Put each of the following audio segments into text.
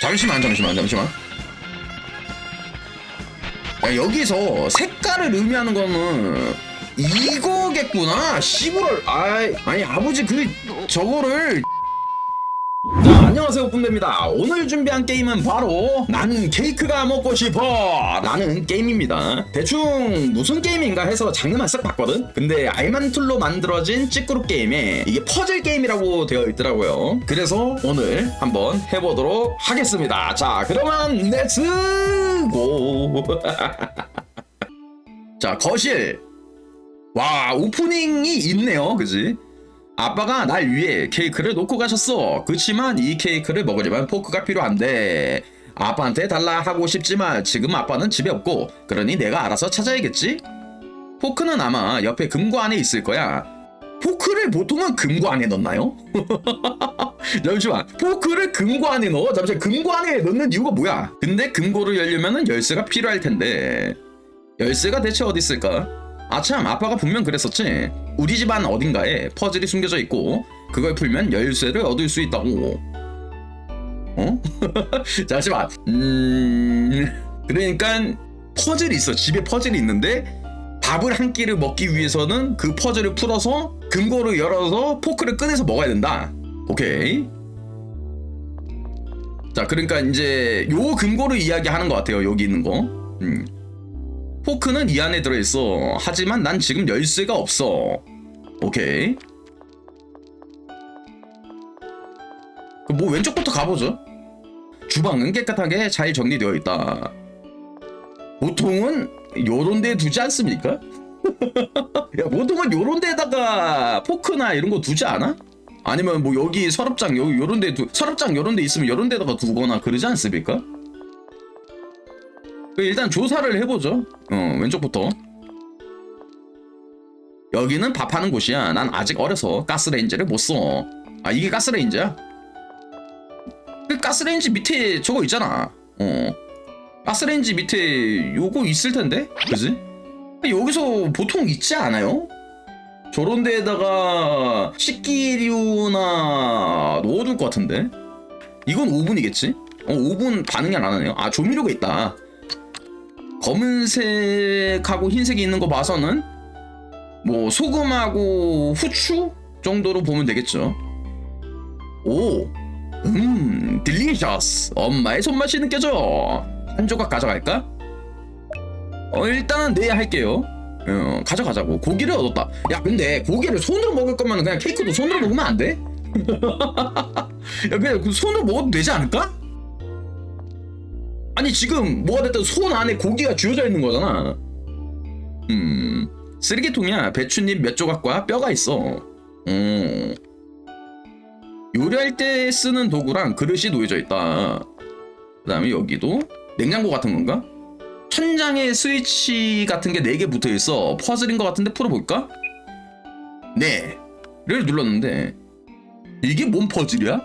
잠시만 잠시만 잠시만. 야 여기서 색깔을 의미하는 거는 이거겠구나. 시부럴 아이 아니 아버지 그 저거를 자, 안녕하세요 뿜대입니다. 오늘 준비한 게임은 바로 나는 케이크가 먹고 싶어 라는 게임입니다. 대충 무슨 게임인가 해서 장르만 쓱 봤거든? 근데 알만 툴로 만들어진 찌끄룹 게임에 이게 퍼즐 게임이라고 되어 있더라고요. 그래서 오늘 한번 해보도록 하겠습니다. 자 그러면 렛츠 고 자 거실. 와 오프닝이 있네요. 그지 아빠가 날 위해 케이크를 놓고 가셨어. 그치만 이 케이크를 먹으려면 포크가 필요한데 아빠한테 달라 하고 싶지만 지금 아빠는 집에 없고 그러니 내가 알아서 찾아야겠지? 포크는 아마 옆에 금고 안에 있을 거야. 포크를 보통은 금고 안에 넣나요? 잠시만 포크를 금고 안에 넣어? 잠시만 금고 안에 넣는 이유가 뭐야? 근데 금고를 열려면 열쇠가 필요할 텐데 열쇠가 대체 어디 있을까? 아참 아빠가 분명 그랬었지. 우리 집안 어딘가에 퍼즐이 숨겨져 있고 그걸 풀면 열쇠를 얻을 수 있다고. 어? 잠시만. 음... 그러니까 퍼즐이 있어. 집에 퍼즐이 있는데 밥을 한 끼를 먹기 위해서는 그 퍼즐을 풀어서 금고를 열어서 포크를 꺼내서 먹어야 된다. 오케이. 자 그러니까 이제 요 금고를 이야기하는 것 같아요. 여기 있는 거. 음. 포크는 이 안에 들어있어. 하지만 난 지금 열쇠가 없어. 오케이. 그뭐 왼쪽부터 가보죠. 주방은 깨끗하게 잘 정리되어 있다. 보통은 요런 데 두지 않습니까? 야, 보통은 요런 데다가 포크나 이런 거 두지 않아? 아니면 뭐 여기 서랍장 여기 요런 데 두, 서랍장 요런 데 있으면 요런 데다가 두거나 그러지 않습니까? 그 일단 조사를 해보죠. 어, 왼쪽부터. 여기는 밥하는 곳이야. 난 아직 어려서 가스레인지를 못 써. 아, 이게 가스레인지야? 그 가스레인지 밑에 저거 있잖아. 어. 가스레인지 밑에 요거 있을 텐데? 그지? 여기서 보통 있지 않아요? 저런 데에다가 식기류나 넣어둘 것 같은데? 이건 오븐이겠지? 어, 오븐 반응이 안 하네요. 아, 조미료가 있다. 검은색하고 흰색이 있는 거 봐서는 뭐 소금하고 후추 정도로 보면 되겠죠. 오, 음, 딜리셔스. 엄마의 손맛이 느껴져. 한 조각 가져갈까? 어, 일단은 네 할게요. 어, 가져가자고. 고기를 얻었다. 야, 근데 고기를 손으로 먹을 거면 그냥 케이크도 손으로 먹으면 안 돼? 야, 그냥 그 손으로 먹어도 되지 않을까? 아니 지금 뭐가 됐든 손 안에 고기가 쥐어져 있는 거잖아. 음 쓰레기통이야 배추잎 몇 조각과 뼈가 있어. 음 요리할 때 쓰는 도구랑 그릇이 놓여져 있다. 그다음에 여기도 냉장고 같은 건가? 천장에 스위치 같은 게 4개 붙어 있어. 퍼즐인 것 같은데 풀어볼까? 네. 를 눌렀는데 이게 뭔 퍼즐이야?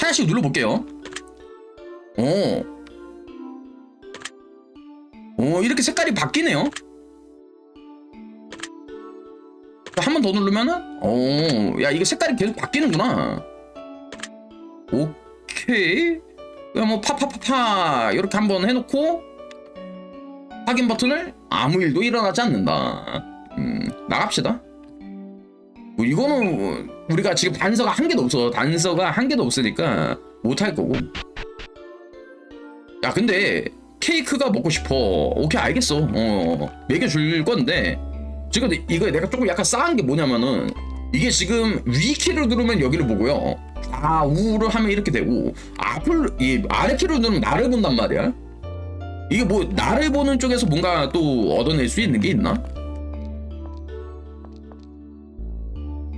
하나씩 눌러볼게요. 오. 오, 이렇게 색깔이 바뀌네요. 한 번 더 누르면은, 오, 야, 이게 색깔이 계속 바뀌는구나. 오케이. 뭐, 파파파파, 이렇게 한번 해놓고, 확인 버튼을 아무 일도 일어나지 않는다. 음, 나갑시다. 뭐 이거는 우리가 지금 단서가 한 개도 없어. 단서가 한 개도 없으니까 못 할 거고. 야 근데 케이크가 먹고 싶어. 오케이 알겠어. 어 먹여줄 건데. 지금 이거 내가 조금 약간 싸한 게 뭐냐면은 이게 지금 위 키를 누르면 여기를 보고요. 좌우를 하면 이렇게 되고 앞을 이 아래 키를 누르면 나를 본단 말이야. 이게 뭐 나를 보는 쪽에서 뭔가 또 얻어낼 수 있는 게 있나?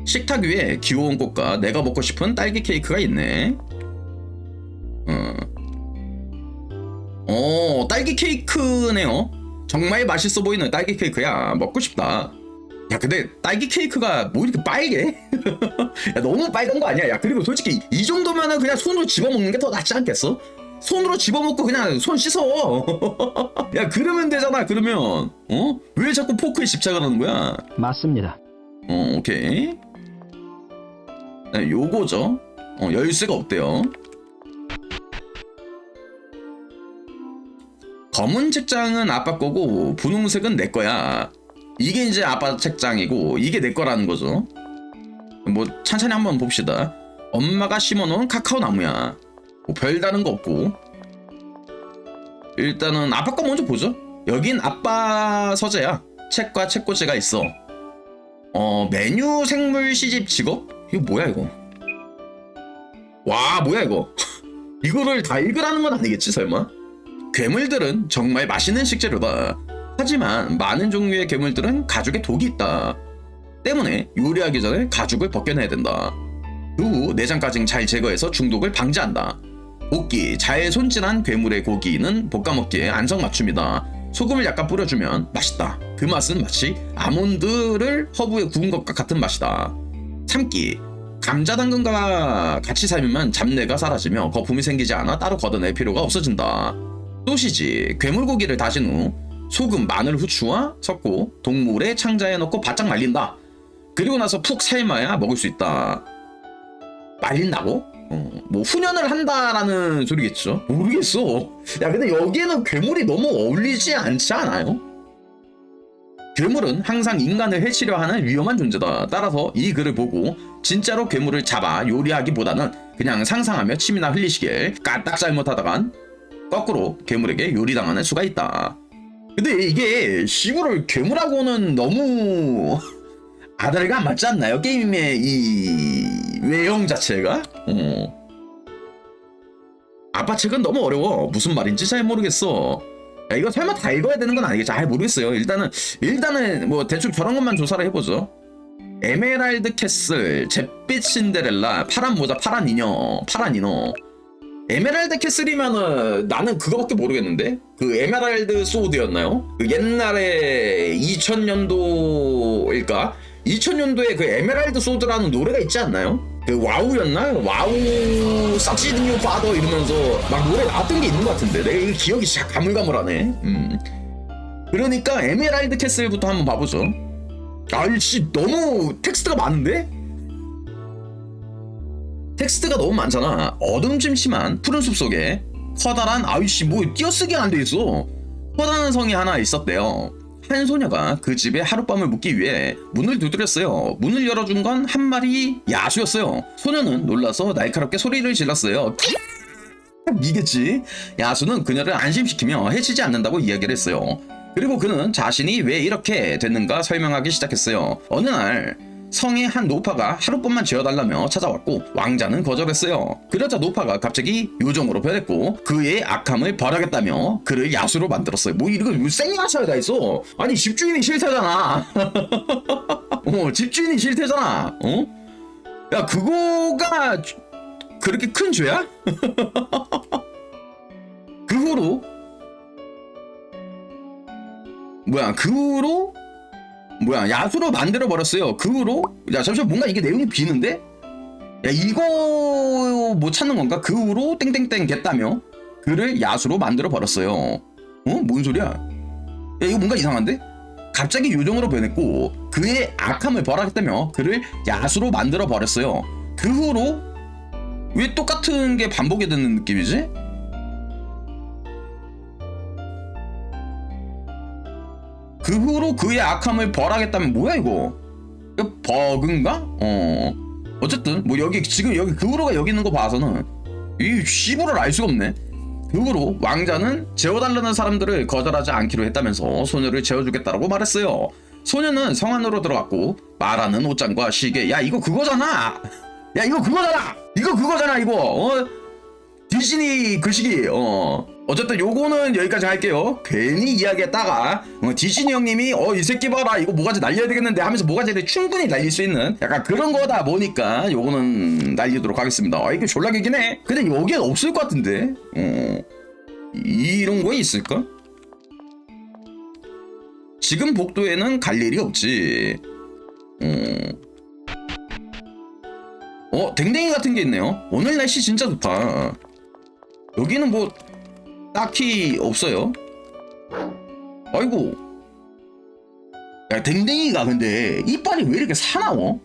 식탁 위에 귀여운 꽃과 내가 먹고 싶은 딸기 케이크가 있네 딸기 케이크네요. 정말 맛있어 보이는 딸기 케이크야. 먹고 싶다. 야, 근데 딸기 케이크가 뭐 이렇게 빨개? 야, 너무 빨간 거 아니야? 야, 그리고 솔직히 이 정도면은 그냥 손으로 집어먹는 게 더 낫지 않겠어? 손으로 집어먹고 그냥 손 씻어. 야, 그러면 되잖아. 그러면 어? 왜 자꾸 포크에 집착을 하는 거야? 맞습니다. 어, 오케이. 네, 요거죠. 어, 열쇠가 없대요. 검은 책장은 아빠 거고 분홍색은 내 거야. 이게 이제 아빠 책장이고 이게 내 거라는 거죠. 뭐 천천히 한번 봅시다. 엄마가 심어놓은 카카오 나무야. 뭐 별다른 거 없고. 일단은 아빠 거 먼저 보죠. 여긴 아빠 서재야. 책과 책꽂이가 있어. 어 메뉴 생물 시집 직업? 이거 뭐야 이거? 와 뭐야 이거? 이거를 다 읽으라는 건 아니겠지 설마? 괴물들은 정말 맛있는 식재료다. 하지만 많은 종류의 괴물들은 가죽에 독이 있다. 때문에 요리하기 전에 가죽을 벗겨내야 된다. 그 후 내장까지 잘 제거해서 중독을 방지한다. 볶기 잘 손질한 괴물의 고기는 볶아 먹기에 안성맞춤이다. 소금을 약간 뿌려주면 맛있다. 그 맛은 마치 아몬드를 허브에 구운 것과 같은 맛이다. 참기 감자 당근과 같이 삶으면 잡내가 사라지며 거품이 생기지 않아 따로 걷어낼 필요가 없어진다. 소시지 괴물고기를 다진 후 소금, 마늘, 후추와 섞고 동물의 창자에 넣고 바짝 말린다. 그리고 나서 푹 삶아야 먹을 수 있다. 말린다고? 어, 뭐 훈연을 한다라는 소리겠죠? 모르겠어. 야 근데 여기에는 괴물이 너무 어울리지 않지 않아요? 괴물은 항상 인간을 해치려 하는 위험한 존재다. 따라서 이 글을 보고 진짜로 괴물을 잡아 요리하기보다는 그냥 상상하며 침이나 흘리시길 까딱 잘못하다간 거꾸로 괴물에게 요리당하는 수가 있다. 근데 이게 시부를 괴물하고는 너무 아다리가 안 맞지 않나요? 게임의 이 외형 자체가? 어. 아빠 책은 너무 어려워. 무슨 말인지 잘 모르겠어. 야, 이거 설마 다 읽어야 되는 건 아니겠지? 잘 모르겠어요. 일단은 일단은 뭐 대충 저런 것만 조사를 해보죠. 에메랄드 캐슬, 잿빛 신데렐라, 파란 모자, 파란 인형, 파란 인어. 에메랄드 캐슬이면은 나는 그거밖에 모르겠는데 그 에메랄드 소드였나요? 그 옛날에 2000년도일까? 2000년도에 그 에메랄드 소드라는 노래가 있지 않나요? 그 와우였나? 와우 싹시드 뉴 파더 이러면서 막 노래 나왔던 게 있는 것 같은데 이거 기억이 진짜 가물가물하네. 음. 그러니까 에메랄드 캐슬부터 한번 봐보죠. 아이씨 너무 텍스트가 많은데? 텍스트가 너무 많잖아. 어둠 좀 심한 푸른 숲 속에 커다란 아이씨 뭐 띄어쓰기 안 돼 있어. 커다란 성이 하나 있었대요. 한 소녀가 그 집에 하룻밤을 묵기 위해 문을 두드렸어요. 문을 열어준 건 한 마리 야수였어요. 소녀는 놀라서 날카롭게 소리를 질렀어요. 이겠지. 야수는 그녀를 안심시키며 해치지 않는다고 이야기를 했어요. 그리고 그는 자신이 왜 이렇게 됐는가 설명하기 시작했어요. 어느 날 성의 한 노파가 하룻밤만 재워달라며 찾아왔고 왕자는 거절했어요. 그러자 노파가 갑자기 요정으로 변했고 그의 악함을 벌하겠다며 그를 야수로 만들었어요. 뭐 이거 생야차에 다 있어. 아니 집주인이 싫대잖아. 어 집주인이 싫대잖아. 어? 야 그거가 그렇게 큰 죄야? 그 후로 뭐야 그 후로 뭐야 야수로 만들어 버렸어요. 그 후로 야 잠시만 뭔가 이게 내용이 비는데 야 이거 못 찾는 건가? 그 후로 땡땡땡 됐다며 그를 야수로 만들어 버렸어요. 어? 뭔 소리야? 야 이거 뭔가 이상한데? 갑자기 요정으로 변했고 그의 악함을 벌하겠다며 그를 야수로 만들어 버렸어요. 그 후로 왜 똑같은 게 반복이 되는 느낌이지? 그 후로 그의 악함을 벌하겠다면 뭐야 이거? 이거 버그인가? 어 어쨌든 뭐 여기 지금 여기 그 후로가 여기 있는 거 봐서는 이 시부를 알 수가 없네. 그 후로 왕자는 재워달라는 사람들을 거절하지 않기로 했다면서 소녀를 재워주겠다라고 말했어요. 소녀는 성 안으로 들어갔고 말하는 옷장과 시계 야 이거 그거잖아. 야 이거 그거잖아. 이거 그거잖아 이거. 어? 디즈니 글씨기 어. 어쨌든 요거는 여기까지 할게요. 괜히 이야기했다가 어, 디즈니 형님이 어 이 새끼 봐라 이거 모가지 날려야 되겠는데 하면서 모가지를 충분히 날릴 수 있는 약간 그런 거다 보니까 요거는 날리도록 하겠습니다. 아 이게 졸라 기긴 해. 근데 여기엔 없을 것 같은데? 어. 이런 거 있을까? 지금 복도에는 갈 일이 없지. 어. 어, 댕댕이 같은 게 있네요. 오늘 날씨 진짜 좋다. 여기는 뭐 딱히 없어요. 아이고. 야 댕댕이가 근데 이빨이 왜 이렇게 사나워?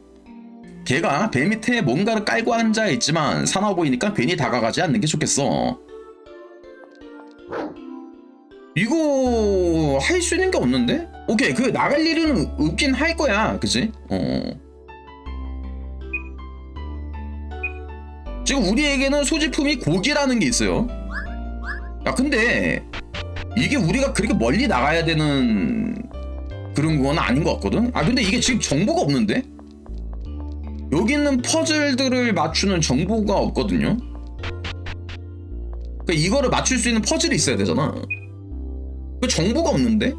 걔가 배 밑에 뭔가를 깔고 앉아 있지만 사나워 보이니까 괜히 다가가지 않는 게 좋겠어. 이거 할 수 있는 게 없는데? 오케이 그 나갈 일은 없긴 할 거야 그치? 어 지금 우리에게는 소지품이 고기라는 게 있어요 야 근데 이게 우리가 그렇게 멀리 나가야 되는 그런 건 아닌 것 같거든? 아 근데 이게 지금 정보가 없는데? 여기 있는 퍼즐들을 맞추는 정보가 없거든요 그러니까 이거를 맞출 수 있는 퍼즐이 있어야 되잖아 그 정보가 없는데?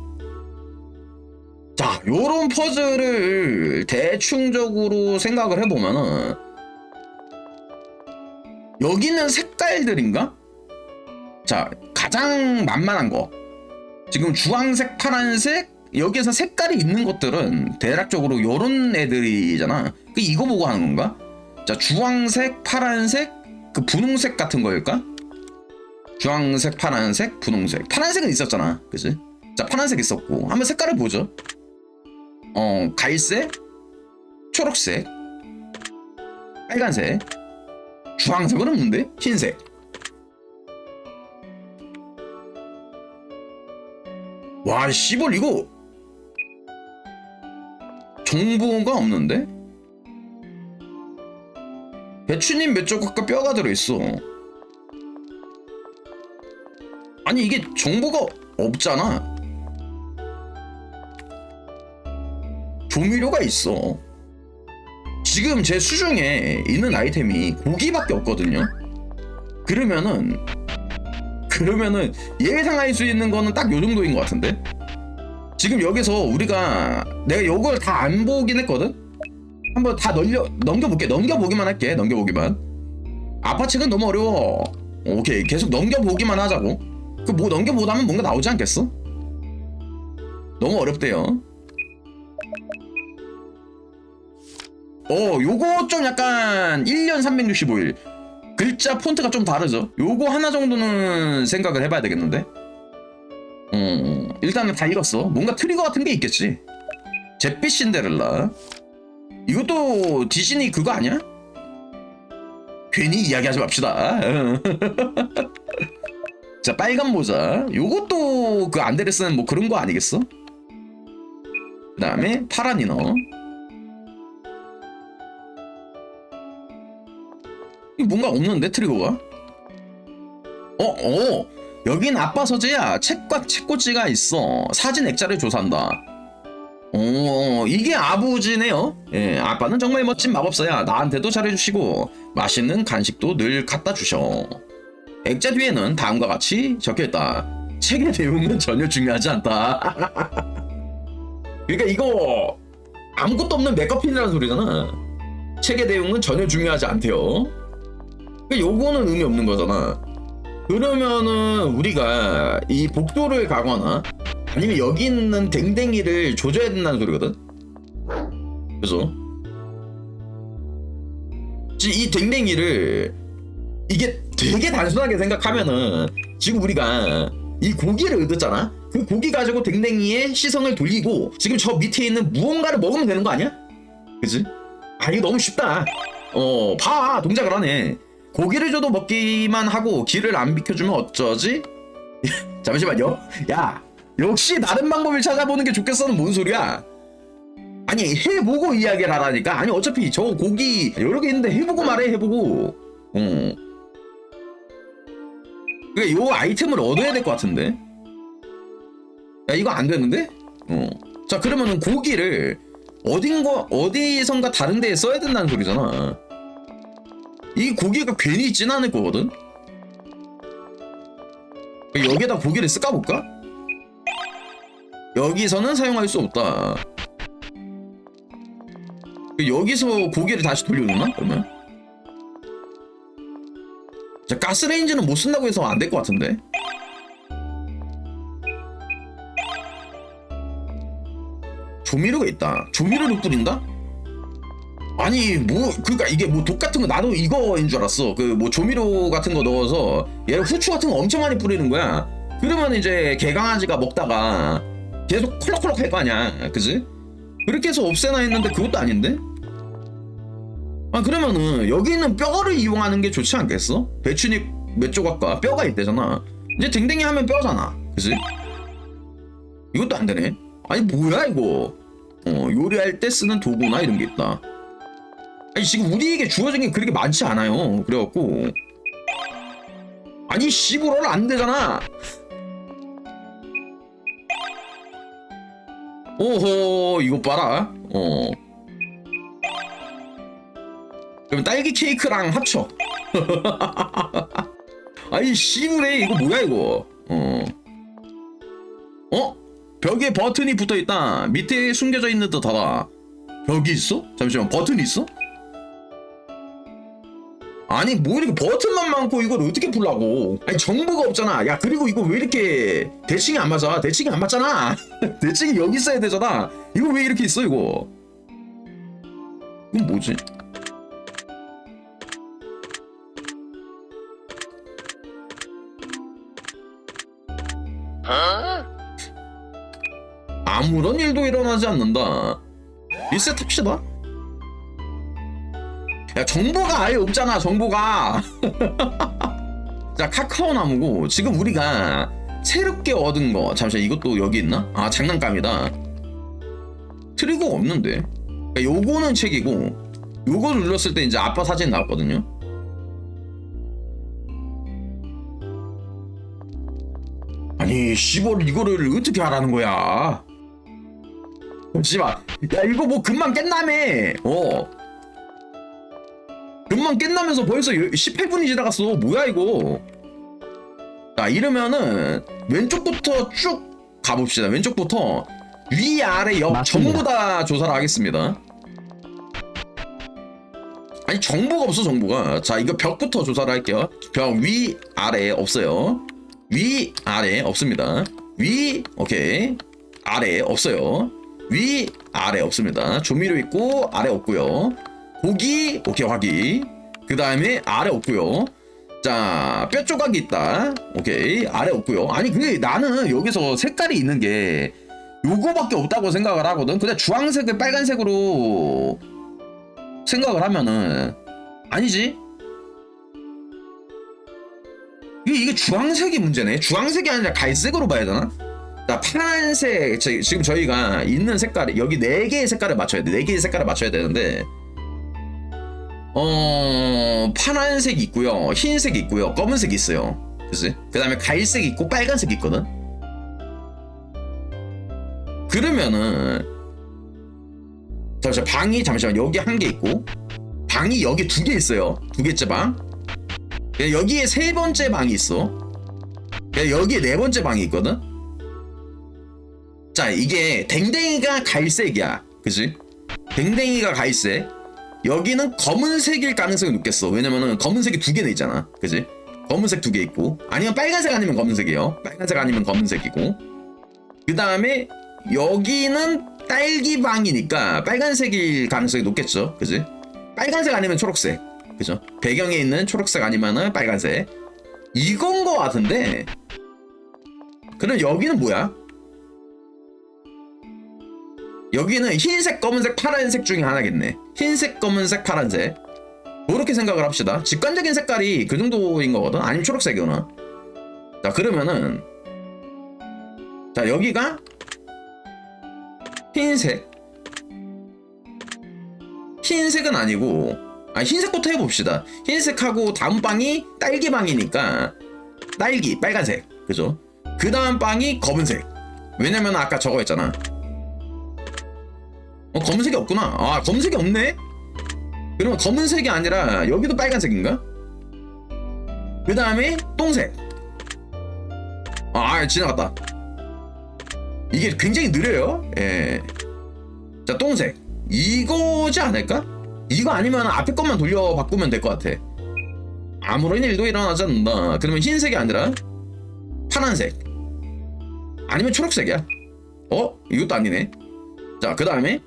자, 요런 퍼즐을 대충적으로 생각을 해보면은 여기 있는 색깔들인가? 자, 가장 만만한 거. 지금 주황색, 파란색, 여기에서 색깔이 있는 것들은 대략적으로 요런 애들이잖아. 그 이거 보고 하는 건가? 자, 주황색, 파란색, 그 분홍색 같은 거일까? 주황색, 파란색, 분홍색. 파란색은 있었잖아. 그지? 자, 파란색 있었고. 한번 색깔을 보죠. 어, 갈색, 초록색, 빨간색, 주황색은 없는데? 흰색. 와, 씨발, 이거. 정보가 없는데? 배추님 몇 조각과 뼈가 들어있어. 아니 이게 정보가 없잖아. 조미료가 있어. 지금 제 수중에 있는 아이템이 고기밖에 없거든요. 그러면은 그러면은 예상할 수 있는 거는 딱 요 정도인 것 같은데. 지금 여기서 우리가 내가 요걸 다 안 보긴 했거든. 한번 다 넘겨 넘겨볼게. 넘겨보기만 할게. 넘겨보기만. 측은 너무 어려워. 오케이 계속 넘겨보기만 하자고. 그 뭐 넘겨보다면 뭔가 나오지 않겠어? 너무 어렵대요. 어, 요거 좀 약간 1년 365일. 글자 폰트가 좀 다르죠. 요거 하나 정도는 생각을 해봐야 되겠는데. 어, 일단은 다 읽었어. 뭔가 트리거 같은 게 있겠지. 잿빛 신데렐라. 이것도 디즈니 그거 아니야? 괜히 이야기하지 맙시다. 자 빨간 모자 요것도 그 안데르슨 뭐 그런 거 아니겠어? 그 다음에 파란 이너 뭔가 없는데 트리거가 어? 어 여긴 아빠 서재야 책과 책꽂이가 있어 사진 액자를 조사한다 어 이게 아버지네요 예 아빠는 정말 멋진 마법사야 나한테도 잘해주시고 맛있는 간식도 늘 갖다 주셔 액자 뒤에는 다음과 같이 적혀있다. 책의 내용은 전혀 중요하지 않다. 그러니까 이거 아무것도 없는 메커핀이라는 소리잖아. 책의 내용은 전혀 중요하지 않대요. 그러니까 요거는 의미 없는 거잖아. 그러면은 우리가 이 복도를 가거나 아니면 여기 있는 댕댕이를 조져야 된다는 소리거든. 그래서 이 댕댕이를 이게 되게 단순하게 생각하면은 지금 우리가 이 고기를 얻었잖아. 그 고기 가지고 댕댕이의 시선을 돌리고 지금 저 밑에 있는 무언가를 먹으면 되는 거 아니야? 그지? 아 이거 너무 쉽다. 어, 봐 동작을 하네. 고기를 줘도 먹기만 하고 길을 안 비켜주면 어쩌지? 잠시만요. 야, 역시 다른 방법을 찾아보는 게 좋겠어는 뭔 소리야? 아니 해보고 이야기를 하라니까. 아니 어차피 저 고기 여러 개 있는데 해보고 말해 해보고. 어. 그러니까 요 아이템을 얻어야 될 것 같은데. 야 이거 안 되는데? 어. 자 그러면은 고기를 어딘가 어디선가 다른 데에 써야 된다는 소리잖아. 이 고기가 괜히 있진 않을 거거든. 여기에다 고기를 쓸까 볼까? 여기서는 사용할 수 없다. 여기서 고기를 다시 돌려놓나? 그러면? 자, 가스레인지는 못 쓴다고 해서 안 될 것 같은데. 조미료가 있다. 조미료를 뿌린다? 아니 뭐 그러니까 이게 뭐 독 같은 거 나도 이거인 줄 알았어. 그 뭐 조미료 같은 거 넣어서 얘를 후추 같은 거 엄청 많이 뿌리는 거야. 그러면 이제 개강아지가 먹다가 계속 콜록콜록 할 거 아니야. 그지? 그렇게 해서 없애나 했는데 그것도 아닌데? 아 그러면은 여기 있는 뼈를 이용하는 게 좋지 않겠어? 배추잎 몇 조각과 뼈가 있대잖아. 이제 댕댕이 하면 뼈잖아. 그지? 이것도 안 되네. 아니 뭐야 이거? 어 요리할 때 쓰는 도구나 이런 게 있다. 아니 지금 우리에게 주어진 게 그렇게 많지 않아요. 그래갖고 아니 씨부럴 안 되잖아. 오호 이거 봐라. 어. 그럼 딸기 케이크랑 합쳐. 아니 씨부래 이거 뭐야 이거? 어. 어? 벽에 버튼이 붙어 있다. 밑에 숨겨져 있는 듯하다. 벽이 있어? 잠시만 버튼이 있어? 아니 뭐 이렇게 버튼만 많고 이걸 어떻게 풀라고? 아니 정보가 없잖아. 야 그리고 이거 왜 이렇게 대칭이 안 맞아? 대칭이 안 맞잖아. 대칭이 여기 있어야 되잖아. 이거 왜 이렇게 있어 이거? 이건 뭐지? 아무런 일도 일어나지 않는다. 리셋합시다 야 정보가 아예 없잖아 정보가. 자 카카오 나무고 지금 우리가 새롭게 얻은 거 잠시만 이것도 여기 있나? 아 장난감이다. 트리거가 없는데. 야, 요거는 책이고 요거 눌렀을 때 이제 아빠 사진 나왔거든요. 아니 씨발 이거를 어떻게 하라는 거야? 잠시만 야 이거 뭐 금방 깼나며? 어 금방 깼나면서 벌써 18분이 지나갔어. 뭐야 이거? 자 이러면은 왼쪽부터 쭉 가봅시다. 왼쪽부터 위 아래 옆 맞습니다. 전부 다 조사를 하겠습니다. 아니 정보가 없어 정보가. 자 이거 벽부터 조사를 할게요. 벽 위 아래 없어요. 위 아래 없습니다. 위 오케이 아래 없어요. 위 아래 없습니다. 조미료 있고 아래 없고요. 고기 오케이 확인 그 다음에 아래 없고요. 자 뼈 조각이 있다. 오케이 아래 없고요. 아니 근데 나는 여기서 색깔이 있는 게 요거밖에 없다고 생각을 하거든. 근데 주황색을 빨간색으로 생각을 하면은 아니지? 이게, 이게 주황색이 문제네. 주황색이 아니라 갈색으로 봐야 되나? 자 파란색 저- 지금 저희가 있는 색깔이 여기 네 개의 색깔을 맞춰야 돼 네 개의 색깔을 맞춰야 되는데 어 파란색 있고요. 흰색 있고요. 검은색 있어요. 그지 그 다음에 갈색 있고 빨간색 있거든? 그러면은 잠시만 방이 잠시만 여기 한 개 있고 방이 여기 두 개 있어요. 두 개째 방. 예, 여기에 세 번째 방이 있어. 예, 여기에 네 번째 방이 있거든? 자 이게 댕댕이가 갈색이야. 그지 댕댕이가 갈색 여기는 검은색일 가능성이 높겠어. 왜냐면은 검은색이 두 개나 있잖아. 그지? 검은색 두 개 있고. 아니면 빨간색 아니면 검은색이에요. 빨간색 아니면 검은색이고. 그 다음에 여기는 딸기방이니까 빨간색일 가능성이 높겠죠. 그지? 빨간색 아니면 초록색. 그죠? 배경에 있는 초록색 아니면은 빨간색. 이건 거 같은데. 그럼 여기는 뭐야? 여기는 흰색, 검은색, 파란색 중에 하나겠네. 흰색, 검은색, 파란색. 그렇게 생각을 합시다. 직관적인 색깔이 그 정도인 거거든. 아니면 초록색이거나. 자, 그러면은 자, 여기가 흰색. 흰색은 아니고 아, 흰색부터 해 봅시다. 흰색하고 다음 방이 딸기방이니까 딸기, 빨간색. 그죠? 그 다음 방이 검은색. 왜냐면 아까 저거 했잖아. 어 검은색이 없구나. 아 검은색이 없네? 그러면 검은색이 아니라 여기도 빨간색인가? 그 다음에 똥색. 아, 아 지나갔다. 이게 굉장히 느려요. 예 자 똥색. 이거지 않을까? 이거 아니면 앞에 것만 돌려 바꾸면 될 것 같아. 아무런 일도 일어나지 않는다. 그러면 흰색이 아니라 파란색. 아니면 초록색이야? 어? 이것도 아니네 자 그 다음에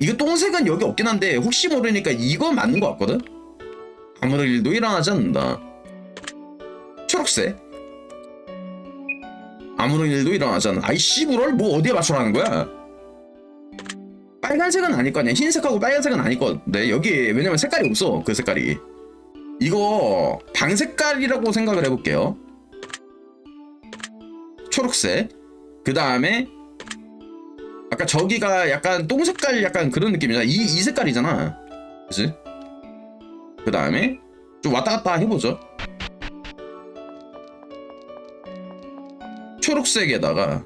이거 똥색은 여기 없긴 한데 혹시 모르니까 이거 맞는 것 같거든? 아무런 일도 일어나지 않는다. 초록색. 아무런 일도 일어나지 않는다. 아이 씨부럴 뭐 어디에 맞추라는 거야? 빨간색은 아닐 거 아니야. 흰색하고 빨간색은 아닐 건데 여기 왜냐면 색깔이 없어. 그 색깔이. 이거 방 색깔이라고 생각을 해볼게요. 초록색. 그 다음에 아까 저기가 약간 똥 색깔 약간 그런 느낌이잖아. 이, 이 색깔이잖아. 그치? 그 다음에 좀 왔다 갔다 해보죠. 초록색에다가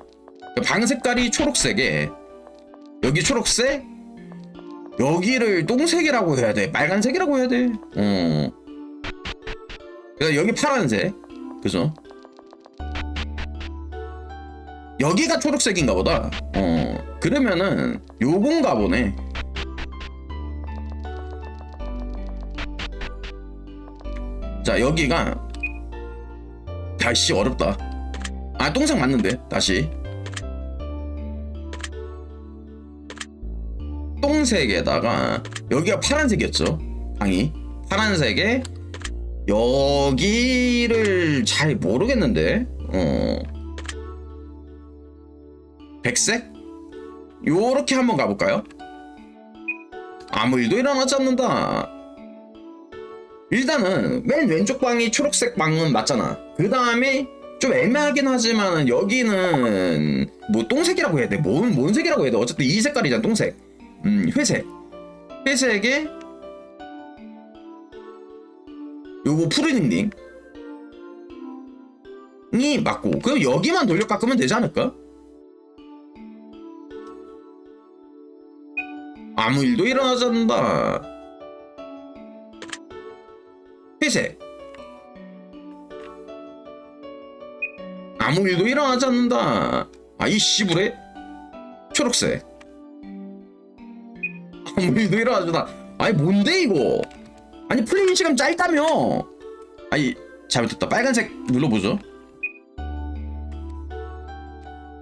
방 색깔이 초록색에 여기 초록색 여기를 똥색이라고 해야 돼 빨간색이라고 해야 돼 어. 여기 파란색 그죠 여기가 초록색인가 보다. 어 그러면은 요건가 보네. 자 여기가 다시 어렵다. 아 똥색 맞는데 다시. 똥색에다가 여기가 파란색이었죠 방이. 파란색에 여기를 잘 모르겠는데 어 백색? 요렇게 한번 가볼까요? 아무 일도 일어나지 않는다. 일단은 맨 왼쪽 방이 초록색 방은 맞잖아. 그 다음에 좀 애매하긴 하지만 여기는 뭐 똥색이라고 해야 돼. 뭔, 뭔 색이라고 해야 돼? 어쨌든 이 색깔이잖아 똥색. 음, 회색. 회색에 요거 푸르닝닝 이 맞고. 그럼 여기만 돌려 깎으면 되지 않을까? 아무 일도 일어나지 않는다. 회색. 아무 일도 일어나지 않는다. 아이 씨부레? 초록색. 아무 일도 일어나지 않는다. 아니 뭔데 이거? 아니 플레이 시간 짧다며. 아니 잘못했다. 빨간색 눌러보죠.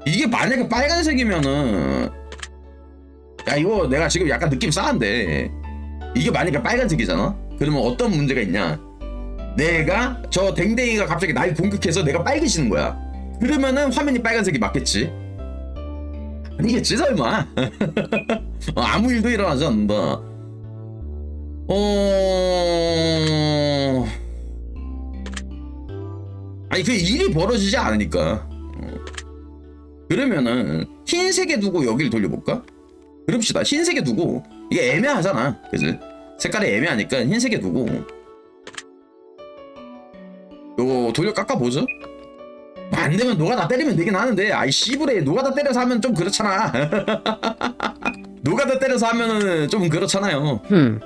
이게 만약에 빨간색이면은 야 이거 내가 지금 약간 느낌 싸한데. 이게 만약에 빨간색이잖아? 그러면 어떤 문제가 있냐? 내가 저 댕댕이가 갑자기 날 공격해서 내가 빨개지는 거야. 그러면은 화면이 빨간색이 맞겠지? 아니겠지 설마? 어, 아무 일도 일어나지 않는다. 어. 아니 그 일이 벌어지지 않으니까. 어. 그러면은 흰색에 두고 여기를 돌려볼까? 그럽시다. 흰색에 두고. 이게 애매하잖아. 그지? 색깔이 애매하니까 흰색에 두고. 요거 돌려 깎아보죠. 안 되면 노가다 때리면 되긴 하는데. 아이 씨부레. 노가다 때려서 하면 좀 그렇잖아. 노가다 때려서 하면은 좀 그렇잖아요. 흠.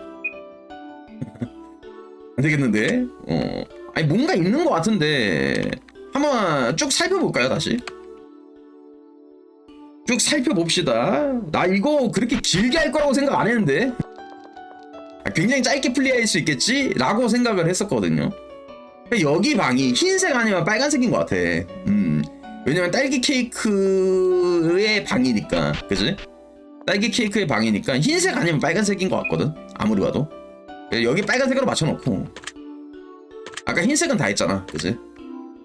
안 되겠는데? 어. 아니 뭔가 있는 것 같은데. 한번 쭉 살펴볼까요 다시 쭉 살펴봅시다. 나 이거 그렇게 길게 할 거라고 생각 안 했는데. 아, 굉장히 짧게 플레이할 수 있겠지? 라고 생각을 했었거든요. 여기 방이 흰색 아니면 빨간색인 것 같아. 음. 왜냐면 딸기 케이크의 방이니까. 그지? 딸기 케이크의 방이니까 흰색 아니면 빨간색인 것 같거든. 아무리 봐도. 여기 빨간색으로 맞춰놓고. 아까 흰색은 다 했잖아. 그지?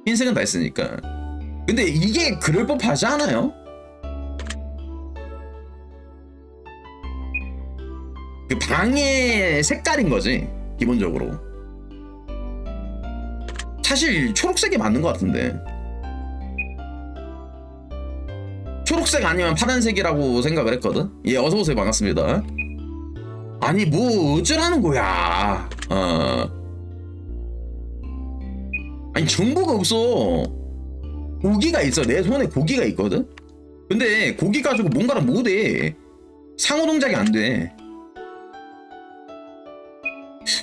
흰색은 다 했으니까. 근데 이게 그럴 법하지 않아요? 그 방의 색깔인 거지 기본적으로. 사실 초록색이 맞는 것 같은데. 초록색 아니면 파란색이라고 생각을 했거든? 예 어서오세요. 반갑습니다. 아니 뭐 어쩌라는 거야? 어. 아니 정보가 없어. 고기가 있어. 내 손에 고기가 있거든? 근데 고기 가지고 뭔가를 못해. 상호 동작이 안돼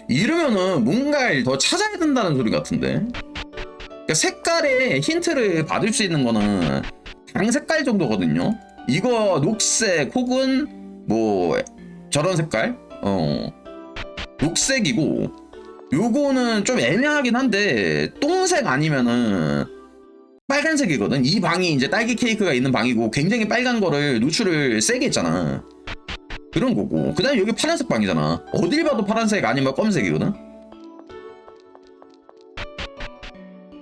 이러면은 뭔가를 더 찾아야 된다는 소리 같은데? 그러니까 색깔에 힌트를 받을 수 있는 거는 방 색깔 정도거든요. 이거 녹색 혹은 뭐 저런 색깔? 어. 녹색이고 요거는 좀 애매하긴 한데 똥색 아니면은 빨간색이거든. 이 방이 이제 딸기 케이크가 있는 방이고 굉장히 빨간 거를 노출을 세게 했잖아 그런 거고 그 다음에 여기 파란색 방이잖아 어딜 봐도 파란색 아니면 검은색이거든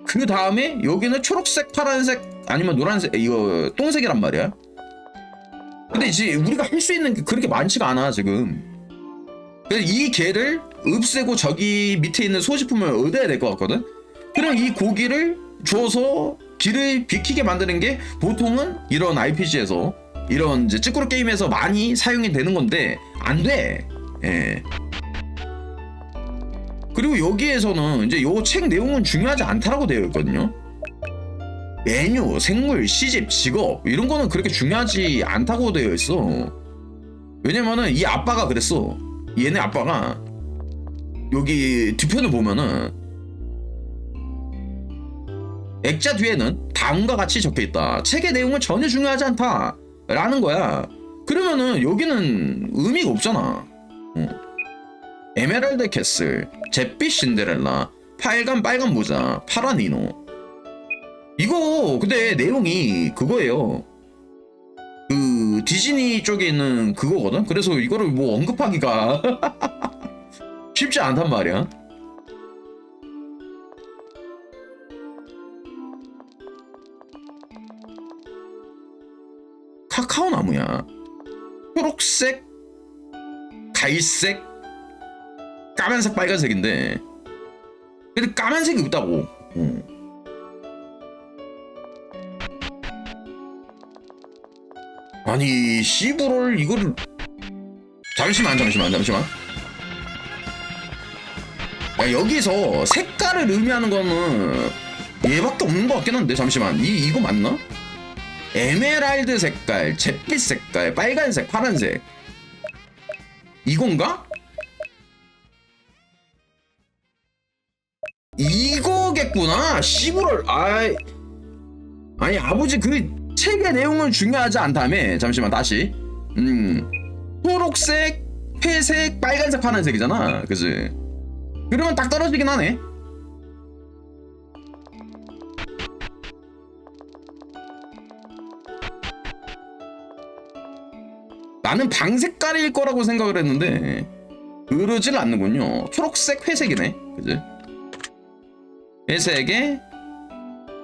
그 다음에 여기는 초록색 파란색 아니면 노란색 이거 똥색이란 말이야 근데 이제 우리가 할 수 있는 게 그렇게 많지가 않아 지금. 그래서 이 개를 없애고 저기 밑에 있는 소지품을 얻어야 될 것 같거든. 그럼 이 고기를 줘서 길을 비키게 만드는 게 보통은 이런 RPG에서 이런 이제 찌꾸루 게임에서 많이 사용이 되는 건데 안 돼. 예. 그리고 여기에서는 이제 요 책 내용은 중요하지 않다라고 되어 있거든요. 메뉴, 생물, 시집, 직업 이런 거는 그렇게 중요하지 않다고 되어 있어. 왜냐면은 이 아빠가 그랬어. 얘네 아빠가 여기 뒤편을 보면은 액자 뒤에는 다음과 같이 적혀 있다. 책의 내용은 전혀 중요하지 않다. 라는 거야. 그러면은 여기는 의미가 없잖아. 어. 에메랄드 캐슬, 잿빛 신데렐라, 빨간 빨간 모자, 파란 이노. 이거 근데 내용이 그거예요. 그 디즈니 쪽에 있는 그거거든. 그래서 이거를 뭐 언급하기가 쉽지 않단 말이야. 카카오 나무야. 초록색, 갈색, 까만색, 빨간색인데. 근데 까만색이 없다고. 어. 아니 씨부를 이거를 잠시만 잠시만 잠시만 야 여기서 색깔을 의미하는 거는 얘밖에 없는 것 같긴 한데 잠시만 이 이거 맞나? 에메랄드 색깔, 잿빛 색깔, 빨간색, 파란색. 이건가? 이거겠구나. 씨부를 아이. 아니 아버지 그 책의 내용은 중요하지 않다며. 잠시만 다시. 음. 초록색 회색 빨간색 파란색이잖아. 그지? 그러면 딱 떨어지긴 하네 나는 방 색깔일 거라고 생각을 했는데 그러질 않는군요. 초록색 회색이네. 그지? 회색에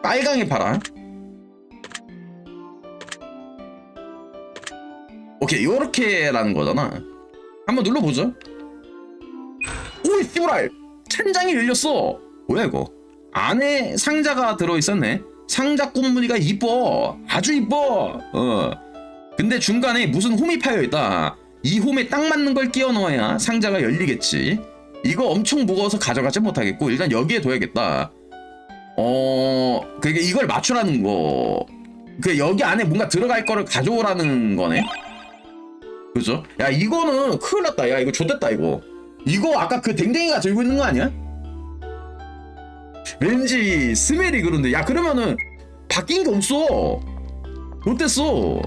빨강이 파란. 오케이 요렇게라는 거잖아. 한번 눌러보죠. 오이 씨부랄 찬장이 열렸어. 뭐야 이거? 안에 상자가 들어있었네. 상자 꽃무늬가 이뻐. 아주 이뻐. 어 근데 중간에 무슨 홈이 파여있다. 이 홈에 딱 맞는 걸 끼워 넣어야 상자가 열리겠지. 이거 엄청 무거워서 가져가지 못하겠고 일단 여기에 둬야겠다. 어 그게 이걸 맞추라는 거 그 여기 안에 뭔가 들어갈 거를 가져오라는 거네? 그죠? 야 이거는 큰일 났다. 야 이거 좋됐다 이거. 이거 아까 그 댕댕이가 들고 있는 거 아니야? 왠지 스멜이 그런데. 야 그러면은 바뀐 게 없어. 못됐어